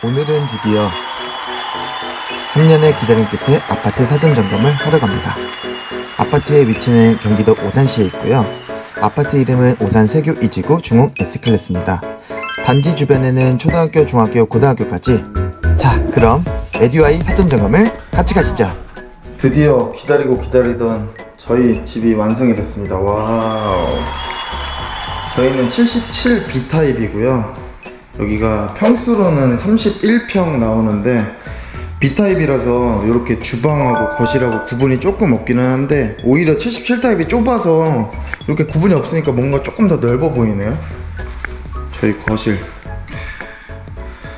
오늘은 드디어 3년의 기다림 끝에 아파트 사전 점검을 하러 갑니다. 아파트의 위치는 경기도 오산시에 있고요. 아파트 이름은 오산 세교 2지구 중흥 S클래스입니다. 단지 주변에는 초등학교, 중학교, 고등학교까지. 자, 그럼 에듀아이 사전 점검을 같이 가시죠. 드디어 기다리고 기다리던 저희 집이 완성이 됐습니다. 와우. 저희는 77B 타입이고요. 여기가 평수로는 31평 나오는데 B 타입이라서 이렇게 주방하고 거실하고 구분이 조금 없기는 한데 오히려 77 타입이 좁아서 이렇게 구분이 없으니까 뭔가 조금 더 넓어 보이네요. 저희 거실.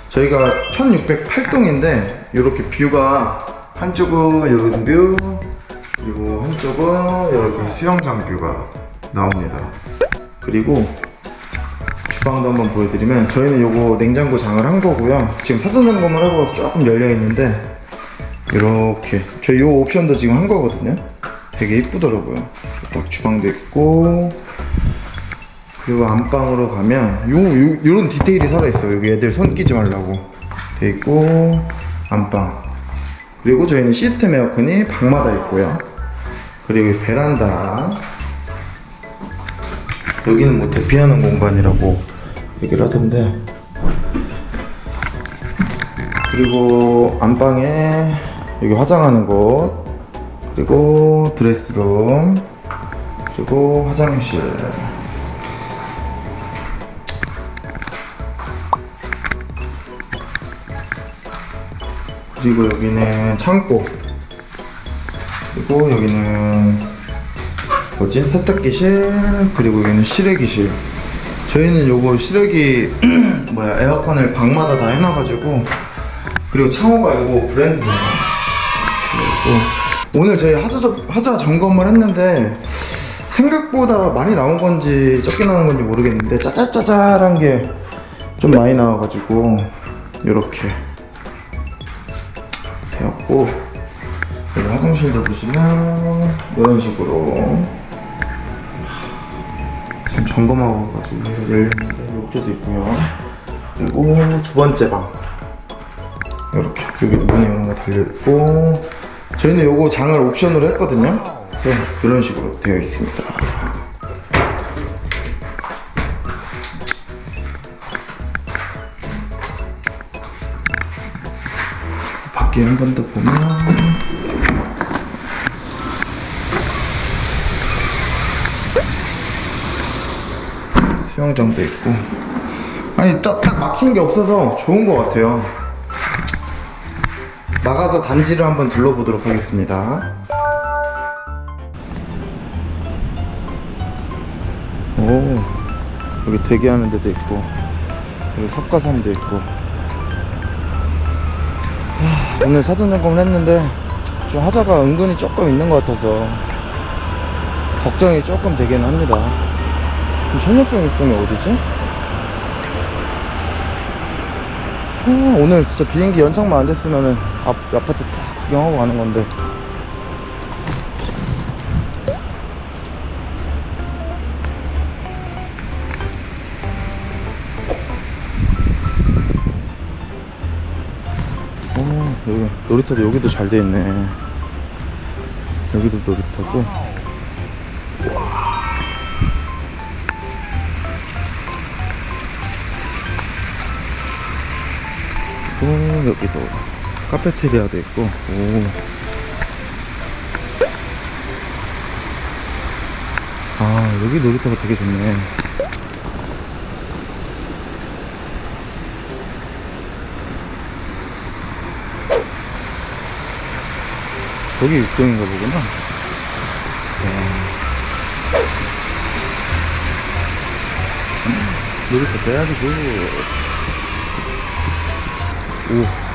저희가 1608동인데 이렇게 뷰가 한쪽은 이런 뷰 그리고 한쪽은 이렇게 수영장 뷰가 나옵니다. 그리고 주방도 한번 보여드리면 저희는 요거 냉장고 장을 한 거고요. 지금 사전 점검을 하고 와서 조금 열려 있는데 이렇게 저희 요 옵션도 지금 한 거거든요. 되게 이쁘더라고요. 딱 주방도 있고 그리고 안방으로 가면 요, 요 요런 디테일이 살아 있어요. 여기 애들 손 끼지 말라고 돼 있고 안방 그리고 저희는 시스템 에어컨이 방마다 있고요. 그리고 베란다 여기는 뭐 대피하는 공간이라고 얘기를 하던데. 그리고 안방에 여기 화장하는 곳. 그리고 드레스룸. 그리고 화장실. 그리고 여기는 창고. 그리고 여기는 뭐지? 세탁기실? 그리고 여기는 실외기실 저희는 요거 실외기 뭐야 에어컨을 방마다 다 해놔가지고 그리고 창호가 요거 브랜드예요 그리고 오늘 저희 하자, 점- 하자 점검을 했는데 생각보다 많이 나온 건지 적게 나온 건지 모르겠는데 짜잘짜잘한 게 좀 많이 나와가지고 이렇게 되었고 여기 화장실도 보시면 이런 식으로 점검하고 가지고 열렸는데 욕조도 있고요. 그리고 두 번째 방 이렇게 여기 문에 이런 거 달려 있고 저희는 요거 장을 옵션으로 했거든요. 그래서 이런 식으로 되어 있습니다. 밖에 한 번 더 보면 수영장도 있고. 아니 딱, 딱 막힌 게 없어서 좋은 것 같아요. 나가서 단지를 한번 둘러보도록 하겠습니다. 오 여기 대기하는 데도 있고 여기 석가산도 있고. 하, 오늘 사전 점검을 했는데 좀 하자가 은근히 조금 있는 것 같아서 걱정이 조금 되긴 합니다 그럼 천연병 입병이 어디지? 아, 오늘 진짜 비행기 연착만 안 됐으면은 앞, 아파트 쫙 구경하고 가는 건데. 어, 여기 놀이터도 여기도 잘 돼 있네. 여기도 놀이터고 또 여기도 카페테리아도 있고 오. 아 여기 놀이터가 되게 좋네 여기 육동인가 보구나 야. 음, 놀이터 빼야지 그오